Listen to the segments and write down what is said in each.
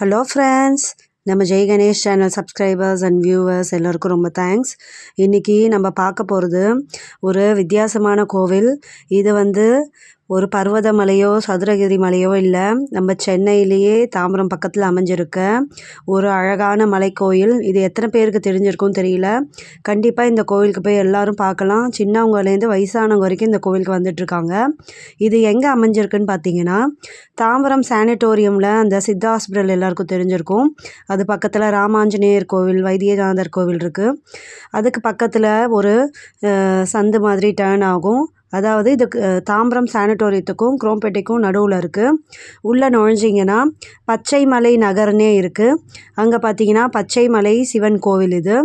Hello friends நம்ம Jai Ganesh channel subscribers and viewers எல்லோருக்கும் ரொம்ப தேங்க்ஸ் இன்றைக்கி நம்ம பார்க்க போகிறது ஒரு வித்தியாசமான கோவில். இது வந்து ஒரு பர்வத மலையோ சதுரகிரி மலையோ இல்லை நம்ம சென்னையிலேயே தாம்பரம் பக்கத்தில் அமைஞ்சிருக்க ஒரு அழகான மலைக்கோயில். இது எத்தனை பேருக்கு தெரிஞ்சிருக்கும் தெரியல. கண்டிப்பாக இந்த கோவிலுக்கு போய் எல்லாரும் பார்க்கலாம். சின்னவங்கலேருந்து வயசானவங்க வரைக்கும் இந்த கோவிலுக்கு வந்துட்டுருக்காங்க இது எங்கே அமைஞ்சிருக்குன்னு பார்த்தீங்கன்னா தாம்பரம் சானிட்டோரியமில் அந்த சித்தா ஹாஸ்பிட்டல் எல்லாருக்கும் தெரிஞ்சிருக்கும். அது பக்கத்தில் ராமாஞ்சநேயர் கோவில் வைத்தியநாதர் கோவில் இருக்குது அதுக்கு பக்கத்தில் ஒரு சந்து மாதிரி டேர்ன் ஆகும். அதாவது இது தாம்பரம் சானிட்டோரியத்துக்கும் குரோம்பேட்டைக்கும் நடுவில் இருக்குது உள்ளே நுழைஞ்சிங்கன்னா பச்சைமலை நகர்னே இருக்குது அங்கே பார்த்தீங்கன்னா பச்சைமலை சிவன் கோவில் இது.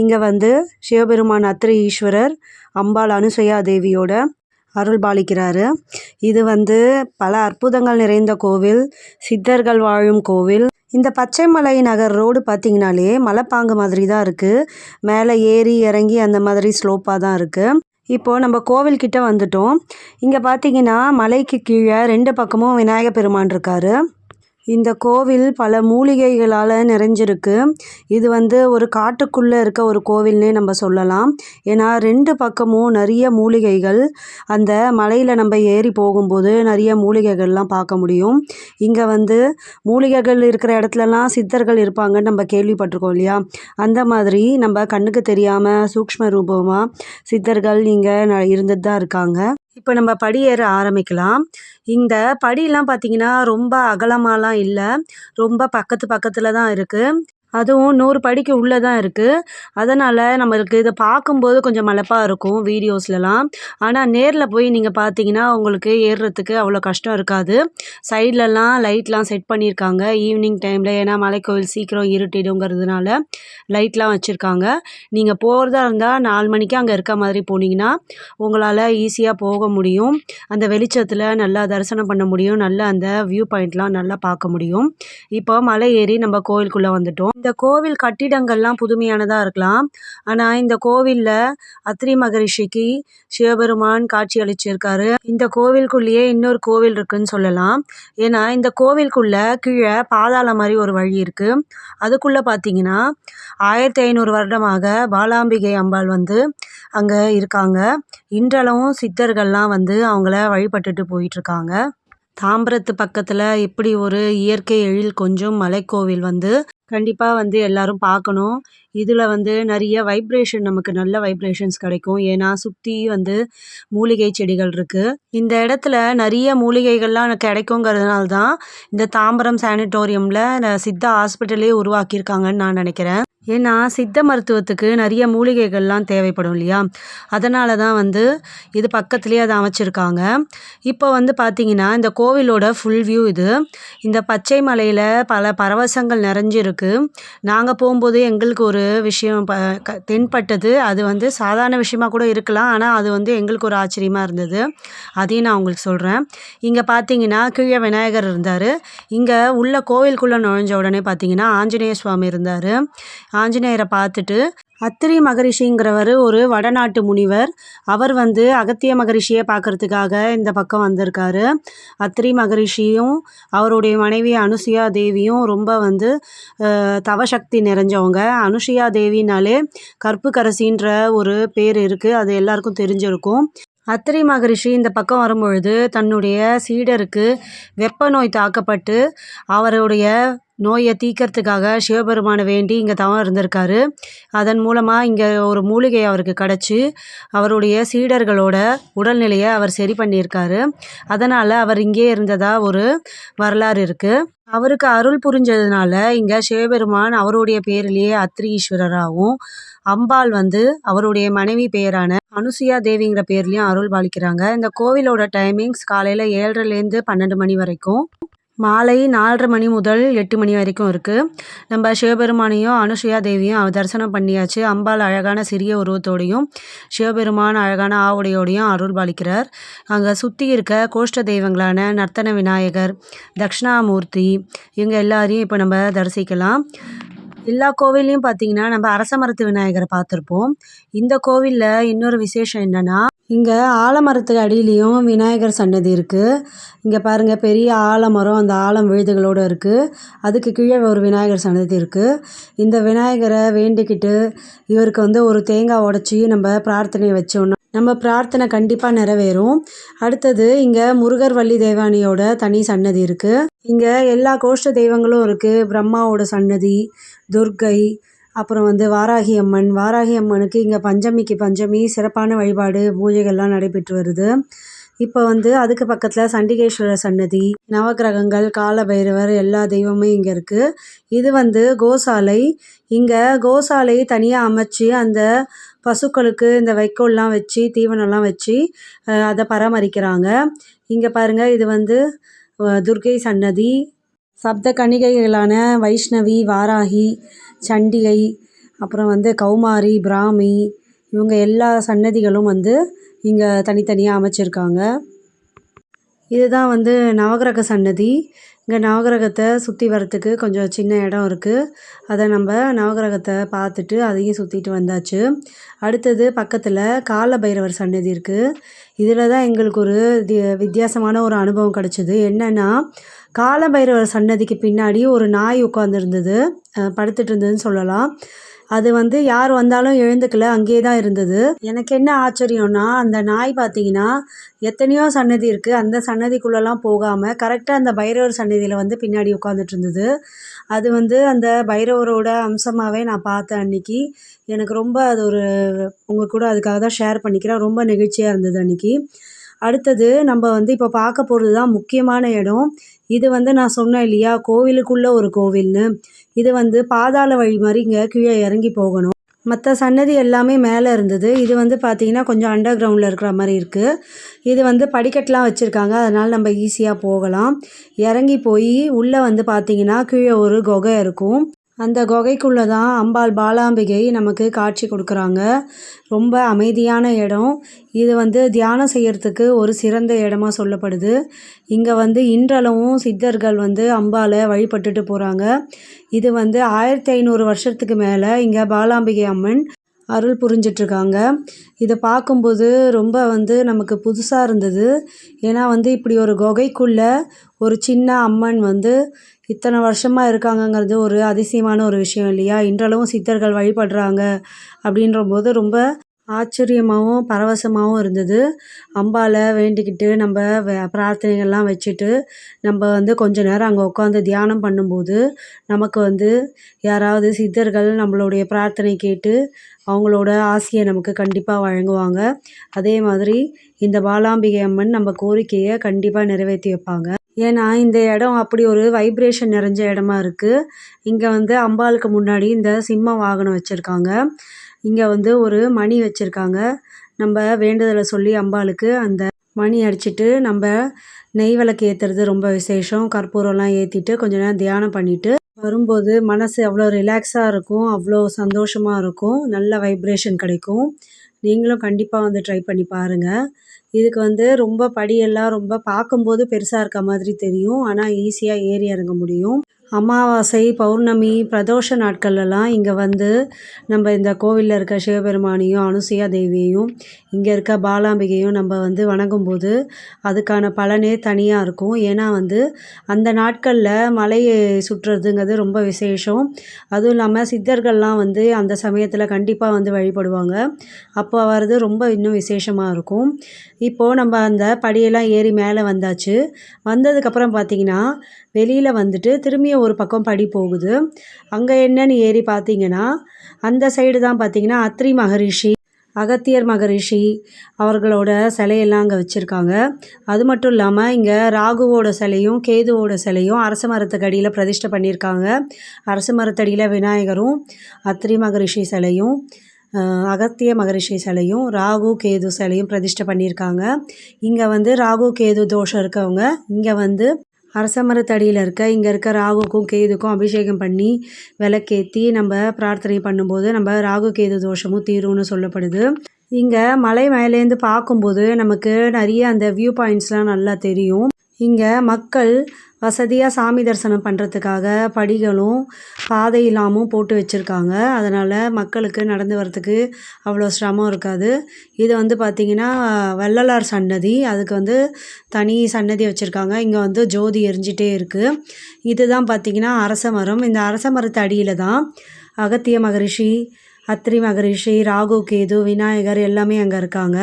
இங்கே வந்து சிவபெருமான் அத்திரி ஈஸ்வரர் அம்பாள் அனுசயா தேவியோட அருள் பாலிக்கிறாரு. இது வந்து பல அற்புதங்கள் நிறைந்த கோவில். சித்தர்கள் வாழும் கோவில். இந்த பச்சைமலை நகர் ரோடு பார்த்தீங்கனாலே மலைப்பாங்கு மாதிரி தான் இருக்குது மேலே ஏறி இறங்கி அந்த மாதிரி ஸ்லோப்பாக தான் இருக்குது இப்போது நம்ம கோவில்கிட்ட வந்துட்டோம். இங்கே பார்த்தீங்கன்னா மலைக்கு கீழே ரெண்டு பக்கமும் விநாயகர் பெருமான் இருக்காரு. இந்த கோவில் பல மூலிகைகளால் நிறைஞ்சிருக்கு. இது வந்து ஒரு காட்டுக்குள்ளே இருக்க ஒரு கோவில்னே நம்ம சொல்லலாம். ஏன்னா ரெண்டு பக்கமும் நிறைய மூலிகைகள். அந்த மலையில் நம்ம ஏறி போகும்போது நிறைய மூலிகைகள்லாம் பார்க்க முடியும். இங்கே வந்து மூலிகைகள் இருக்கிற இடத்துலலாம் சித்தர்கள் இருப்பாங்கன்னு நம்ம கேள்விப்பட்டிருக்கோம் இல்லையா? அந்த மாதிரி நம்ம கண்ணுக்கு தெரியாமல் சூக்ஷ்ம ரூபமாக சித்தர்கள் இங்கே இருந்துட்டு தான் இருக்காங்க. இப்போ நம்ம படி ஏற ஆரம்பிக்கலாம். இந்த படியெலாம் பார்த்தீங்கன்னா ரொம்ப அகலமாலாம் இல்லை. ரொம்ப பக்கத்து பக்கத்தில் தான் இருக்குது அதுவும் நூறு படிக்கு உள்ளே தான் இருக்குது அதனால் நம்மளுக்கு இதை பார்க்கும்போது கொஞ்சம் மலைப்பா இருக்கும் வீடியோஸ்லலாம். ஆனால் நேரில் போய் நீங்கள் பார்த்தீங்கன்னா உங்களுக்கு ஏறுறதுக்கு அவ்வளோ கஷ்டம் இருக்காது. சைட்லலாம் லைட்லாம் செட் பண்ணியிருக்காங்க. ஈவினிங் டைமில் ஏன்னா மலைக்கோவில் சீக்கிரம் இருட்டிடுங்கிறதுனால லைட்லாம் வச்சுருக்காங்க. நீங்கள் போகிறதா இருந்தால் நாலு மணிக்கு அங்கே இருக்க மாதிரி போனீங்கன்னா உங்களால் ஈஸியாக போக முடியும். அந்த வெளிச்சத்தில் நல்லா தரிசனம் பண்ண முடியும். நல்லா அந்த வியூ பாயிண்ட்லாம் நல்லா பார்க்க முடியும். இப்போ மலை ஏறி நம்ம கோவிலுக்குள்ளே வந்துட்டோம். இந்த கோவில் கட்டிடங்கள்லாம் புதுமையானதாக இருக்கலாம். ஆனால் இந்த கோவிலில் அத்திரி மகரிஷிக்கு சிவபெருமான் காட்சி அளிச்சிருக்காரு. இந்த கோவிலுக்குள்ளேயே இன்னொரு கோவில் இருக்குன்னு சொல்லலாம். ஏன்னா இந்த கோவிலுக்குள்ளே கீழே பாதாளம் மாதிரி ஒரு வழி இருக்குது அதுக்குள்ளே பார்த்தீங்கன்னா ஆயிரத்தி ஐநூறு வருடமாக பாலாம்பிகை அம்பாள் வந்து அங்கே இருக்காங்க. இன்றளவும் சித்தர்கள்லாம் வந்து அவங்கள வழிபட்டுட்டு போயிட்டுருக்காங்க. தாம்பரத்து பக்கத்தில் இப்படி ஒரு இயற்கை எழில் கொஞ்சம் மலைக்கோவில் வந்து கண்டிப்பாக வந்து எல்லாரும் பார்க்கணும். இதில் வந்து நிறைய வைப்ரேஷன் நமக்கு நல்ல வைப்ரேஷன்ஸ் கிடைக்கும். ஏன்னா சுற்றி வந்து மூலிகை செடிகள் இருக்குது இந்த இடத்துல நிறைய மூலிகைகள்லாம் எனக்கு கிடைக்குங்கிறதுனால தான் இந்த தாம்பரம் சானிட்டோரியமில் சித்தா ஹாஸ்பிட்டலே உருவாக்கியிருக்காங்கன்னு நான் நினைக்கிறேன். ஏன்னா சித்த மருத்துவத்துக்கு நிறைய மூலிகைகள்லாம் தேவைப்படும் இல்லையா? அதனால தான் வந்து இது பக்கத்துலேயே அதை அமைச்சிருக்காங்க. இப்போ வந்து பார்த்திங்கன்னா இந்த கோவிலோட ஃபுல் வியூ இது. இந்த பச்சை மலையில் பல பரவசங்கள் நிறைஞ்சிருக்கு. நாங்கள் போகும்போது எங்களுக்கு ஒரு விஷயம் ப க தென்பட்டது. அது வந்து சாதாரண விஷயமாக கூட இருக்கலாம். ஆனால் அது வந்து எங்களுக்கு ஒரு ஆச்சரியமாக இருந்தது. அதையும் நான் உங்களுக்கு சொல்கிறேன் இங்கே பார்த்தீங்கன்னா கீழே விநாயகர் இருந்தார். இங்கே உள்ள கோவிலுக்குள்ளே நுழைஞ்ச உடனே பார்த்தீங்கன்னா ஆஞ்சநேய சுவாமி இருந்தார். ஆஞ்சநேயரை பார்த்துட்டு அத்திரி மகரிஷிங்கிறவர் ஒரு வடநாட்டு முனிவர். அவர் வந்து அகத்திய மகரிஷியை பார்க்கறதுக்காக இந்த பக்கம் வந்திருக்காரு. அத்திரி மகரிஷியும் அவருடைய மனைவி அனுசுயா தேவியும் ரொம்ப வந்து தவசக்தி நிறைஞ்சவங்க. அனுசுயா தேவினாலே கற்புக்கரசின்ற ஒரு பேர் இருக்குது அது எல்லாருக்கும் தெரிஞ்சிருக்கும். அத்திரி மகரிஷி இந்த பக்கம் வரும்பொழுது தன்னுடைய சீடருக்கு வெப்ப நோய் தாக்கப்பட்டு அவருடைய நோயை தீக்கிறதுக்காக சிவபெருமானை வேண்டி இங்கே தவம் இருந்திருக்காரு. அதன் மூலமாக இங்கே ஒரு மூலிகை அவருக்கு கிடச்சி அவருடைய சீடர்களோட உடல்நிலையை அவர் சரி பண்ணியிருக்காரு. அதனால் அவர் இங்கே இருந்ததாக ஒரு வரலாறு இருக்குது அவருக்கு அருள் புரிஞ்சதுனால இங்கே சிவபெருமான் அவருடைய பேரிலேயே அத்திரி ஈஸ்வரராகவும் அம்பாள் வந்து அவருடைய மனைவி பெயரான அனுசுயா தேவிங்கிற பேர்லேயும் அருள் பாலிக்கிறாங்க. இந்த கோவிலோட டைமிங்ஸ் காலையில் ஏழரைலேருந்து பன்னெண்டு மணி வரைக்கும் மாலை நாலரை மணி முதல் எட்டு மணி வரைக்கும் இருக்குது நம்ம சிவபெருமானையும் அனுசுயா தேவியும் தரிசனம் பண்ணியாச்சு. அம்பாள் அழகான சிறிய உருவத்தோடையும் சிவபெருமான் அழகான ஆவுடையோடையும் அருள் பாலிக்கிறார். அங்கே சுற்றி இருக்க கோஷ்ட தெய்வங்களான நர்த்தன விநாயகர் தட்சிணாமூர்த்தி இவங்க எல்லாரையும் இப்போ நம்ம தரிசிக்கலாம். எல்லா கோவில்லையும் பார்த்தீங்கன்னா நம்ம அரச மரத்து விநாயகரை பார்த்துருப்போம். இந்த கோவிலில் இன்னொரு விசேஷம் என்னன்னா இங்கே ஆலமரத்துக்கு அடியிலையும் விநாயகர் சன்னதி இருக்குது இங்கே பாருங்கள் பெரிய ஆலமரம் அந்த ஆலம் விழுதுகளோடு இருக்குது அதுக்கு கீழே ஒரு விநாயகர் சன்னதி இருக்குது இந்த விநாயகரை வேண்டிக்கிட்டு இவருக்கு வந்து ஒரு தேங்காய் உடச்சி நம்ம பிரார்த்தனை வச்சோன்னா நம்ம பிரார்த்தனை கண்டிப்பாக நிறைவேறும். அடுத்தது இங்கே முருகர் வள்ளி தேவானியோட தனி சன்னதி இருக்குது இங்கே எல்லா கோஷ்ட தெய்வங்களும் இருக்குது பிரம்மாவோட சன்னதி துர்க்கை அப்புறம் வந்து வாராகி அம்மன். வாராகி அம்மனுக்கு இங்கே பஞ்சமிக்கு பஞ்சமி சிறப்பான வழிபாடு பூஜைகள்லாம் நடைபெற்று வருது. இப்போ வந்து அதுக்கு பக்கத்தில் சண்டிகேஸ்வரர் சன்னதி நவக்கிரகங்கள் கால பைரவர் எல்லா தெய்வமும் இங்கே இருக்குது இது வந்து கோசாலை. இங்கே கோசாலை தனியாக அமைச்சு அந்த பசுக்களுக்கு இந்த வைக்கோல்லாம் வச்சு தீவனம்லாம் வச்சு அதை பராமரிக்கிறாங்க. இங்கே பாருங்கள் இது வந்து துர்கை துர்க்கை சன்னதி. சப்த கன்னிகைகளான வைஷ்ணவி வாராகி சண்டிகை அப்புறம் வந்து கௌமாரி பிராமி இவங்க எல்லா சன்னதிகளும் வந்து இங்கே தனித்தனியாக அமைச்சிருக்காங்க. இதுதான் வந்து நவகிரக சன்னதி. இங்கே நவகிரகத்தை சுற்றி வரத்துக்கு கொஞ்சம் சின்ன இடம் இருக்குது அதை நம்ம நவகிரகத்தை பார்த்துட்டு அதையும் சுற்றிட்டு வந்தாச்சு. அடுத்தது பக்கத்தில் கால பைரவர் சன்னதி இருக்குது இதில் தான் எங்களுக்கு ஒரு வித்தியாசமான ஒரு அனுபவம் கிடச்சிது. என்னென்னா கால பைரவர் சன்னதிக்கு பின்னாடி ஒரு நாய் உட்காந்துருந்தது படுத்துட்டு இருந்ததுன்னு சொல்லலாம். அது வந்து யார் வந்தாலும் எழுந்துக்கல அங்கேயே தான் இருந்தது. எனக்கு என்ன ஆச்சரியம்னா அந்த நாய் பார்த்தீங்கன்னா எத்தனையோ சன்னதி இருக்குது அந்த சன்னதிக்குள்ளெல்லாம் போகாமல் கரெக்டாக அந்த பைரவர் சன்னதியில் வந்து பின்னாடி உட்காந்துட்டு இருந்தது. அது வந்து அந்த பைரவரோட அம்சமாகவே நான் பார்த்தேன் அன்னைக்கு. எனக்கு ரொம்ப அது ஒரு உங்கள் கூட அதுக்காக தான் ஷேர் பண்ணிக்கிறேன். ரொம்ப நெகிழ்ச்சியாக இருந்தது அன்னைக்கு. அடுத்தது நம்ம வந்து இப்போ பார்க்க போகிறது தான் முக்கியமான இடம். இது வந்து நான் சொன்னேன் இல்லையா? கோவிலுக்குள்ளே ஒரு கோவில்னு. இது வந்து பாதாள வழி மாதிரி இங்கே கீழே இறங்கி போகணும். மற்ற சன்னதி எல்லாமே மேலே இருந்தது. இது வந்து பார்த்திங்கன்னா கொஞ்சம் அண்டர் கிரவுண்டில் இருக்கிற மாதிரி இருக்குது இது வந்து படிக்கட்டெலாம் வச்சுருக்காங்க. அதனால் நம்ம ஈஸியாக போகலாம். இறங்கி போய் உள்ளே வந்து பார்த்திங்கன்னா கீழே ஒரு குகை இருக்கும். அந்த குகைக்குள்ளே தான் அம்பாள் பாலாம்பிகை நமக்கு காட்சி கொடுக்குறாங்க. ரொம்ப அமைதியான இடம். இது வந்து தியானம் செய்கிறதுக்கு ஒரு சிறந்த இடமா சொல்லப்படுது. இங்கே வந்து இன்றளவும் சித்தர்கள் வந்து அம்பாலை வழிபட்டுட்டு போகிறாங்க இது வந்து ஆயிரத்தி ஐநூறு வருஷத்துக்கு மேலே இங்கே பாலாம்பிகை அம்மன் அருள் புரிஞ்சிட்ருக்காங்க. இதை பார்க்கும்போது ரொம்ப வந்து நமக்கு புதுசாக இருந்தது. ஏன்னா வந்து இப்படி ஒரு குகைக்குள்ளே ஒரு சின்ன அம்மன் வந்து இத்தனை வருஷமாக இருக்காங்கங்கிறது ஒரு அதிசயமான ஒரு விஷயம் இல்லையா? இன்றளவும் சித்தர்கள் வழிபடுறாங்க அப்படின்ற போது ரொம்ப ஆச்சரியமாகவும் பரவசமாகவும் இருந்தது. அம்பாளை வேண்டிக்கிட்டு நம்ம பிரார்த்தனைகள்லாம் வச்சுட்டு நம்ம வந்து கொஞ்ச நேரம் அங்கே உட்காந்து தியானம் பண்ணும்போது நமக்கு வந்து யாராவது சித்தர்கள் நம்மளுடைய பிரார்த்தனை கேட்டு அவங்களோட ஆசையை நமக்கு கண்டிப்பாக வழங்குவாங்க. அதே மாதிரி இந்த பாலாம்பிகை அம்மன் நம்ம கோரிக்கையை கண்டிப்பாக நிறைவேற்றி வைப்பாங்க. ஏன்னா இந்த இடம் அப்படி ஒரு வைப்ரேஷன் நிறைஞ்ச இடமா இருக்குது இங்கே வந்து அம்பாளுக்கு முன்னாடி இந்த சிம்ம வாகனம் வச்சுருக்காங்க. இங்கே வந்து ஒரு மணி வச்சுருக்காங்க. நம்ம வேண்டுதலை சொல்லி அம்பாளுக்கு அந்த மணி அடிச்சிட்டு நம்ம நெய் விளக்கு ஏற்றுறது ரொம்ப விசேஷம். கற்பூரம்லாம் ஏற்றிட்டு கொஞ்ச நேரம் தியானம் பண்ணிட்டு வரும்போது மனசு அவ்வளோ ரிலாக்ஸாக இருக்கும் அவ்வளோ சந்தோஷமாக இருக்கும் நல்ல வைப்ரேஷன் கிடைக்கும். நீங்களும் கண்டிப்பாக வந்து ட்ரை பண்ணி பாருங்கள் இதுக்கு வந்து ரொம்ப படியெல்லாம் ரொம்ப பார்க்கும்போது பெருசாக இருக்க மாதிரி தெரியும். ஆனால் ஈஸியாக ஏறி இறங்க முடியும். அமாவாசை பௌர்ணமி பிரதோஷ நாட்கள்லலாம் இங்கே வந்து நம்ம இந்த கோவிலில் இருக்க சிவபெருமானையும் அனுசூயா தேவியையும் இங்கே இருக்க பாலாம்பிகையும் நம்ம வந்து வணங்கும்போது அதுக்கான பலனே தனியாக இருக்கும். ஏன்னா வந்து அந்த நாட்களில் மலையை சுற்றுறதுங்கிறது ரொம்ப விசேஷம். அதுவும் இல்லாமல் சித்தர்கள்லாம் வந்து அந்த சமயத்தில் கண்டிப்பாக வந்து வழிபடுவாங்க. அப்போ வர்றது ரொம்ப இன்னும் விசேஷமாக இருக்கும். இப்போது நம்ம அந்த படியெல்லாம் ஏறி மேலே வந்தாச்சு. வந்ததுக்கப்புறம் பார்த்திங்கன்னா வெளியில் வந்துட்டு திரும்பியும் ஒரு பக்கம் படி போகுது. அங்கே என்னன்னு ஏறி பார்த்தீங்கன்னா அந்த சைடு தான் பார்த்தீங்கன்னா அத்ரி மகரிஷி அகத்தியர் மகரிஷி அவர்களோட சிலையெல்லாம் அங்கே வச்சுருக்காங்க. அது மட்டும் இல்லாமல் இங்கே ராகுவோட சிலையும் கேதுவோட சிலையும் அரச மரத்துக்கு அடியில் பிரதிஷ்டை பண்ணியிருக்காங்க. அரச மரத்தடியில் விநாயகரும் அத்ரி மகரிஷி சிலையும் அகத்திய மகரிஷி சிலையும் ராகு கேது சிலையும் பிரதிஷ்டை பண்ணியிருக்காங்க. இங்கே வந்து ராகு கேது தோஷம் இருக்கவங்க இங்கே வந்து அரச மரத்தடியில் இருக்க இங்கே இருக்க ராகுக்கும் கேதுக்கும் அபிஷேகம் பண்ணி விளக்கேற்றி நம்ம பிரார்த்தனை பண்ணும்போது நம்ம ராகு கேது தோஷமும் தீரும்னு சொல்லப்படுது. இங்கே மலை மேலேருந்து பார்க்கும்போது நமக்கு நிறைய அந்த வியூ பாயிண்ட்ஸ்லாம் நல்லா தெரியும். இங்கே மக்கள் வசதியாக சாமி தரிசனம் பண்ணுறதுக்காக படிகளும் பாதை இல்லாமல் போட்டு வச்சுருக்காங்க. அதனால் மக்களுக்கு நடந்து வரத்துக்கு அவ்வளோ சிரமம் இருக்காது. இது வந்து பார்த்திங்கன்னா வள்ளலார் சன்னதி. அதுக்கு வந்து தனி சன்னதி வச்சுருக்காங்க. இங்கே வந்து ஜோதி எரிஞ்சிட்டே இருக்குது இதுதான் பார்த்திங்கன்னா அரச மரம். இந்த அரச மரத்து அடியில் தான் அகத்திய மகரிஷி அத்ரி மகரிஷி ராகு கேது விநாயகர் எல்லாமே அங்கே இருக்காங்க.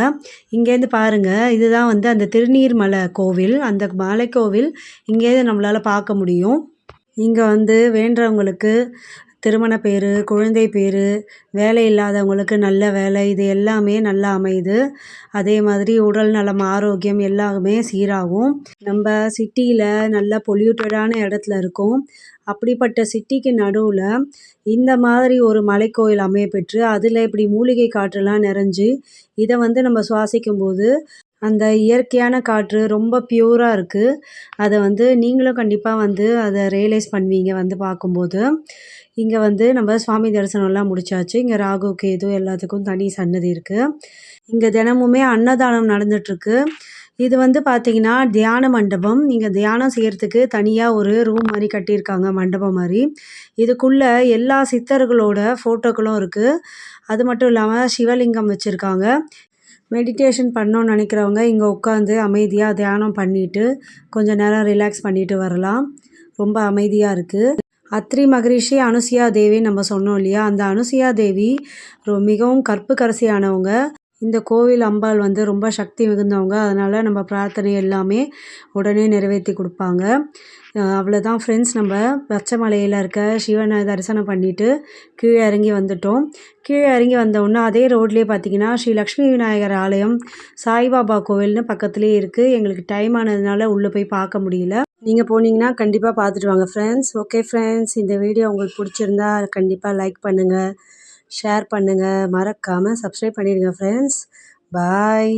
இங்கேருந்து பாருங்கள் இதுதான் வந்து அந்த திருநீர்மலை கோவில். அந்த மலைக்கோவில் இங்கேருந்து நம்மளால் பார்க்க முடியும். இங்கே வந்து வேண்டுறவங்களுக்கு திருமண பேர் குழந்தை பேர் வேலை இல்லாதவங்களுக்கு நல்ல வேலை இது எல்லாமே நல்லா அமையுது. அதே மாதிரி உடல் நலம் ஆரோக்கியம் எல்லாமே சீராகும். நம்ம சிட்டியில் நல்ல பொல்யூட்டடான இடத்துல இருக்கோம். அப்படிப்பட்ட சிட்டிக்கு நடுவில் இந்த மாதிரி ஒரு மலைக்கோயில் அமைய பெற்று அதில் இப்படி மூலிகை காற்றுலாம் நிறைஞ்சு இதை வந்து நம்ம சுவாசிக்கும் போது அந்த இயற்கையான காற்று ரொம்ப பியூராக இருக்குது அதை வந்து நீங்களும் கண்டிப்பாக வந்து அதை ரியலைஸ் பண்ணுவீங்க வந்து பார்க்கும்போது. இங்கே வந்து நம்ம சுவாமி தரிசனம்லாம் முடிச்சாச்சு. இங்கே ராகு கேது எல்லாத்துக்கும் தனி சன்னதி இருக்குது இங்கே தினமுமே அன்னதானம் நடந்துட்டுருக்கு. இது வந்து பார்த்தீங்கன்னா தியான மண்டபம். நீங்கள் தியானம் செய்கிறதுக்கு தனியாக ஒரு ரூம் மாதிரி கட்டியிருக்காங்க மண்டபம் மாதிரி. இதுக்குள்ளே எல்லா சித்தர்களோட ஃபோட்டோக்களும் இருக்குது அது மட்டும் இல்லாமல் சிவலிங்கம் வச்சுருக்காங்க. மெடிடேஷன் பண்ணணும்னு நினைக்கிறவங்க இங்கே உட்காந்து அமைதியாக தியானம் பண்ணிவிட்டு கொஞ்சம் நேரம் ரிலாக்ஸ் பண்ணிவிட்டு வரலாம். ரொம்ப அமைதியாக இருக்குது அத்ரி மகரிஷி அனுசியா தேவின்னு நம்ம சொன்னோம் இல்லையா? அந்த அனுசியா தேவி ரொ மிகவும் கற்புக்கரசியானவங்க. இந்த கோவில் அம்பாள் வந்து ரொம்ப சக்தி மிகுந்தவங்க. அதனால் நம்ம பிரார்த்தனை எல்லாமே உடனே நிறைவேற்றி கொடுப்பாங்க. அவ்வளோதான் ஃப்ரெண்ட்ஸ் நம்ம பச்சைமலையில் இருக்க சிவனை தரிசனம் பண்ணிவிட்டு கீழே இறங்கி வந்துட்டோம். கீழே இறங்கி வந்தோடனே அதே ரோட்லேயே பார்த்தீங்கன்னா ஸ்ரீ லக்ஷ்மி விநாயகர் ஆலயம் சாய்பாபா கோவில்னு பக்கத்துலேயே இருக்குது எங்களுக்கு டைம் ஆனதுனால உள்ளே போய் பார்க்க முடியல. நீங்கள் போனீங்கன்னா கண்டிப்பாக பார்த்துட்டு வாங்க ஃப்ரெண்ட்ஸ் ஓகே ஃப்ரெண்ட்ஸ் இந்த வீடியோ உங்களுக்கு பிடிச்சிருந்தா கண்டிப்பாக லைக் பண்ணுங்கள் ஷேர் பண்ணுங்கள் மறக்காமல் சப்ஸ்கிரைப் பண்ணிடுங்க ஃப்ரெண்ட்ஸ் பாய்